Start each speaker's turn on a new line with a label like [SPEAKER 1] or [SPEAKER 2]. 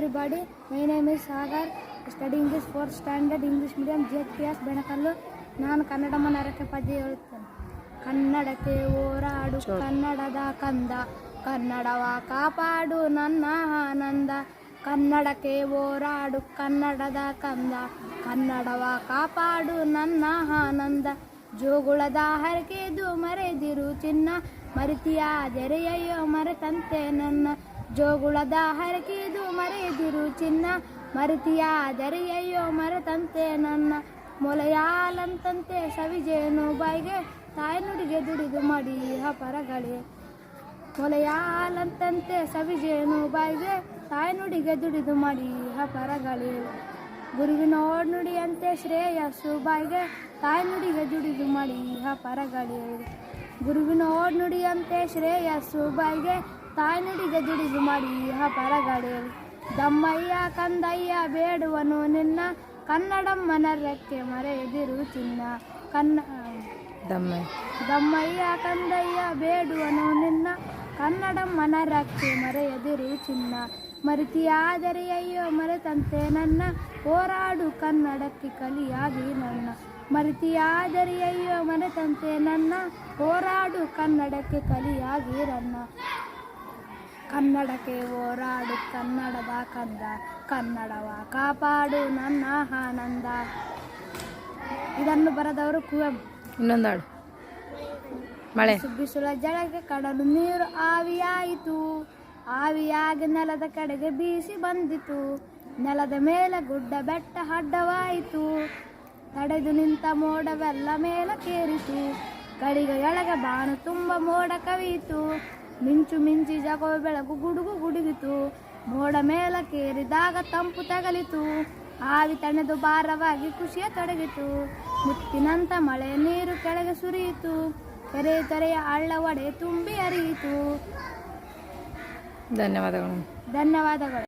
[SPEAKER 1] everybody. My name is Sagar. Studying this fourth standard English medium JPS Benakallu ನಾನು ಕನ್ನಡ ಮನರಕ್ಕೆ ಪದ್ಯ ಹೇಳುತ್ತೇನೆ. ಕನ್ನಡಕ್ಕೆ ಹೋರಾಡು ಕನ್ನಡದ ಕಂದ. ಕನ್ನಡವ ಕಾಪಾಡು ನನ್ನ ಆನಂದ. ಕನ್ನಡಕ್ಕೆ ಹೋರಾಡು ಕನ್ನಡದ ಕಂದ. ಕನ್ನಡವ ಕಾಪಾಡು ನನ್ನ ಆನಂದ. ಜೋಗುಳದ ಹರಕೆದು ಮರೆದಿರು ಚಿನ್ನ. ಮರಿತಿಯಾದರೆ ಅಯ್ಯೋ ಮರೆತಂತೆ ನನ್ನ ಜೋಗುಳದ ಹರಕಿದು ಮರೆದಿರು ಚಿನ್ನ ಮರೆತಿಯಾದರೆ ಅಯ್ಯೋ ಮರೆತಂತೆ ನನ್ನ ಮೊಲೆಯಾಲಂತಂತೆ ಸವಿಜೇನು ಬಾಯಿಗೆ ತಾಯಿ ನುಡಿಗೆ ದುಡಿದು ಮಾಡಿ ಹಪರಗಳೇ ಮೊಲೆಯಾಲಂತಂತೆ ಸವಿಜೇನು ಬಾಯಿಗೆ ತಾಯಿ ನುಡಿಗೆ ದುಡಿದು ಮಾಡಿ ಹಪರಗಳೇ ಗುರುವಿನ ನುಡಿಯಂತೆ ಶ್ರೇಯಸ್ಸು ಬಾಯಿಗೆ ತಾಯಿ ನುಡಿಗೆ ದುಡಿದು ಮಾಡಿ ಹಪರಗಳೇ ಗುರುವಿನ ನುಡಿಯಂತೆ ಶ್ರೇಯಸ್ಸು ಬಾಯಿಗೆ ತಾಯಿ ನುಡಿಗೆ ದುಡಿದು ಮಾಡಿ ಪರಗಡೆ. ದಮ್ಮಯ್ಯ ಕಂದಯ್ಯ ಬೇಡುವನು ನಿನ್ನ ಕನ್ನಡಮ್ಮನ ರೆಕ್ಕೆ ಮರೆಯದಿರು ಚಿನ್ನ. ಕನ್ನ
[SPEAKER 2] ದಮ್ಮೆ
[SPEAKER 1] ದಮ್ಮಯ್ಯ. ಕಂದಯ್ಯ ಬೇಡುವನು ನಿನ್ನ ಕನ್ನಡಮ್ಮನ ಮರೆ ಮರೆಯದಿರು ಚಿನ್ನ. ಮರಿತಿಯಾದರೆ ಅಯ್ಯೋ ಮರೆತಂತೆ ನನ್ನ ಹೋರಾಡು ಕನ್ನಡಕ್ಕೆ ಕಲಿಯಾಗಿ ನನ್ನ. ಮರಿತಿಯಾದರೆ ಅಯ್ಯೋ ಮರೆತಂತೆ ನನ್ನ ಹೋರಾಡು ಕನ್ನಡಕ್ಕೆ ಕಲಿಯಾಗಿ ನನ್ನ. ಕನ್ನಡಕ್ಕೆ ಹೋರಾಡು ಕನ್ನಡದ ಕಂದ ಕನ್ನಡವ ಕಾಪಾಡು ನನ್ನ ಆನಂದ. ಇದನ್ನು ಬರದವರು ಕುವೆಂಪು.
[SPEAKER 2] ಇನ್ನೊಂದು ಹಾಡು ಮಳೆ.
[SPEAKER 1] ಬಿಸಿಲ ಜಳಕ್ಕೆ ಕಡಲು ನೀರು ಆವಿಯಾಯಿತು. ಆವಿಯಾಗಿ ನೆಲದ ಕಡೆಗೆ ಬೀಸಿ ಬಂದಿತು. ನೆಲದ ಮೇಲೆ ಗುಡ್ಡ ಬೆಟ್ಟ ಅಡ್ಡವಾಯಿತು. ತಡೆದು ನಿಂತ ಮೋಡವೆಲ್ಲ ಮೇಲೆ ಕೇರಿತು. ಕಡಿಗೆ ಎಳಗೆ ಬಾನು ತುಂಬ ಮೋಡ ಕವಿಯಿತು. ಮಿಂಚು ಮಿಂಚಿ ಜಗೋ ಬೆಳಕು ಗುಡುಗು ಗುಡುಗಿತು. ಮೋಡ ಮೇಲಕ್ಕೇರಿದಾಗ ತಂಪು ತಗಲಿತು. ಆವಿ ತಣೆದು ಭಾರವಾಗಿ ಖುಷಿಯ ತೊಡಗಿತು. ಮುತ್ತಿನಂತ ಮಳೆ ನೀರು ಕೆಳಗೆ ಸುರಿಯಿತು. ಕೆರೆ ತೊರೆಯ ಅಳ್ಳ ಒಡೆ ತುಂಬಿ ಹರಿಯಿತು.
[SPEAKER 2] ಧನ್ಯವಾದಗಳು.
[SPEAKER 1] ಧನ್ಯವಾದಗಳು.